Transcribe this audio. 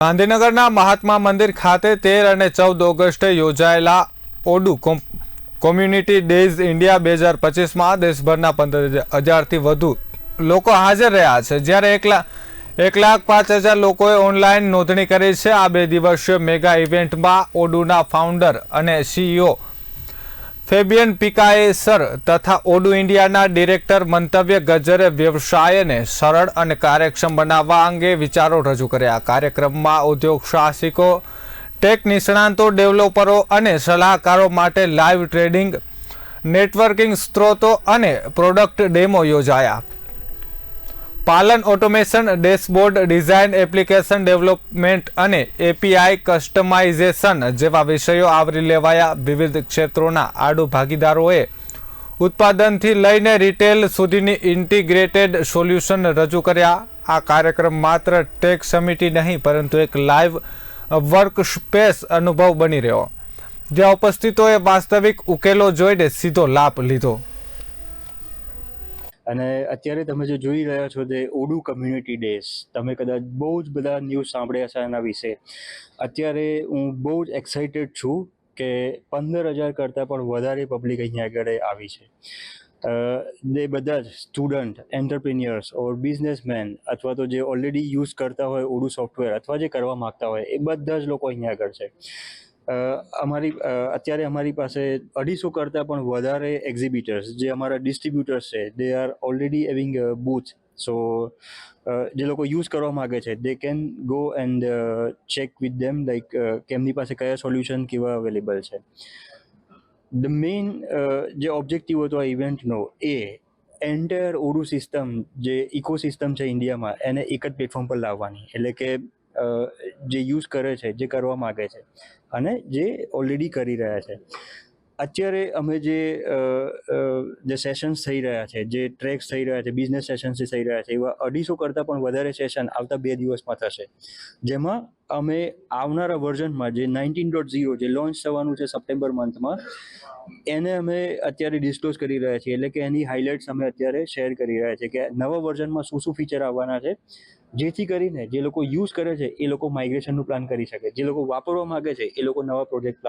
ગાંધીનગરના મહાત્મા મંદિર ખાતે તેર અને ચૌદ ઓગસ્ટે યોજાયેલા ઓડુ કોમ- કોમ્યુનિટી ડેઝ ઇન્ડિયા બે હજાર પચીસમાં દેશભરના પંદર હજારથી વધુ લોકો હાજર રહ્યા છે. જ્યારે એક લાખ એક લાખ પાંચ હજાર લોકોએ ઓનલાઈન નોંધણી કરી છે. આ બે દિવસીય મેગા ઇવેન્ટમાં ઓડુના ફાઉન્ડર અને સીઈઓ ફેબિયન પિકાએસર તથા ઓડુ ઇન્ડિયાના ડિરેક્ટર મંતવ્ય ગજરે વ્યવસાયને સરળ અને કાર્યક્ષમ બનાવવા અંગે વિચારો રજૂ કર્યા. કાર્યક્રમમાં ઉદ્યોગ સાહસિકો, ટેક નિષ્ણાંતો, ડેવલપરો અને સલાહકારો માટે લાઈવ ટ્રેડિંગ, નેટવર્કિંગ સ્ત્રોતો અને પ્રોડક્ટ ડેમો યોજાયા. પાલન automation, dashboard, design, application development અને એપીઆઈ કસ્ટમાઇઝેશન જેવા વિષયો આવરી લેવાયા વિવિધ ક્ષેત્રોના આડુ ભાગીદારોએ. ઉત્પાદનથી લઈને રિટેલ સુધીની ઇન્ટિગ્રેટેડ સોલ્યુશન રજૂ કર્યા. આ કાર્યક્રમ માત્ર ટેક સમિટી નહીં, પરંતુ એક લાઈવ વર્ક સ્પેસ અનુભવ બની રહ્યો. જ્યાં ઉપસ્થિતોએ વાસ્તવિક ઉકેલો જોઈને સીધો લાભ લીધો. અને અત્યારે તમે જે જોઈ રહ્યા છો તે ઓડુ કમ્યુનિટી ડેઝ તમે કદાચ બહુ જ બધા ન્યૂઝ સાંભળ્યા છે એના વિશે. અત્યારે હું બહુ જ એક્સાઇટેડ છું કે પંદર હજાર કરતાં પણ વધારે પબ્લિક અહીંયા આગળ આવી છે. અ, બધા જ સ્ટુડન્ટ એન્ટરપ્રિન્યર્સ ઓર બિઝનેસમેન અથવા તો જે ઓલરેડી યુઝ કરતા હોય ઓડુ સોફ્ટવેર અથવા જે કરવા માગતા હોય એ બધા જ લોકો અહીંયા આગળ છે. અમારી અત્યારે અમારી પાસે અઢીસો કરતાં પણ વધારે એક્ઝિબિટર્સ જે અમારા ડિસ્ટ્રીબ્યુટર્સ છે. They are already having booth so જે લોકો યુઝ કરવા માગે છે they can go and check with them like કે એમની પાસે કયા સોલ્યુશન કેવા અવેલેબલ છે. ધ મેઇન જે ઓબ્જેક્ટિવ હતો આ ઇવેન્ટનો એ એન્ટાયર ઓડુ સિસ્ટમ જે ઇકોસિસ્ટમ છે ઇન્ડિયામાં એને એક જ પ્લેટફોર્મ પર લાવવાની. એટલે કે જે યુઝ કરે છે જે કરવા માગે છે અને જે ઓલરેડી કરી રહ્યા છે. અત્યારે અમે જે જે સેશન્સ થઈ રહ્યા છે, જે ટ્રેક્સ થઈ રહ્યા છે બિઝનેસ સેશન્સ થઈ રહ્યા છે, એવા અઢીસો કરતાં પણ વધારે સેશન આવતા બે દિવસમાં થશે. જેમાં અમે આવનારા વર્ઝનમાં જે નાઇન્ટીન ડોટ ઝીરો જે લોન્ચ થવાનું છે સપ્ટેમ્બર મંથમાં એને અમે અત્યારે ડિસ્ક્લોઝ કરી રહ્યા છીએ. એટલે કે એની હાઇલાઇટ્સ અમે અત્યારે શેર કરી રહ્યા છીએ કે નવા વર્ઝનમાં શું શું ફીચર આવવાના છે, જેથી કરીને જે લોકો યુઝ કરે છે, એ લોકો માઇગ્રેશનનું પ્લાન કરી શકે. જે લોકો વાપરવા માંગે છે, એ લોકો નવા પ્રોજેક્ટ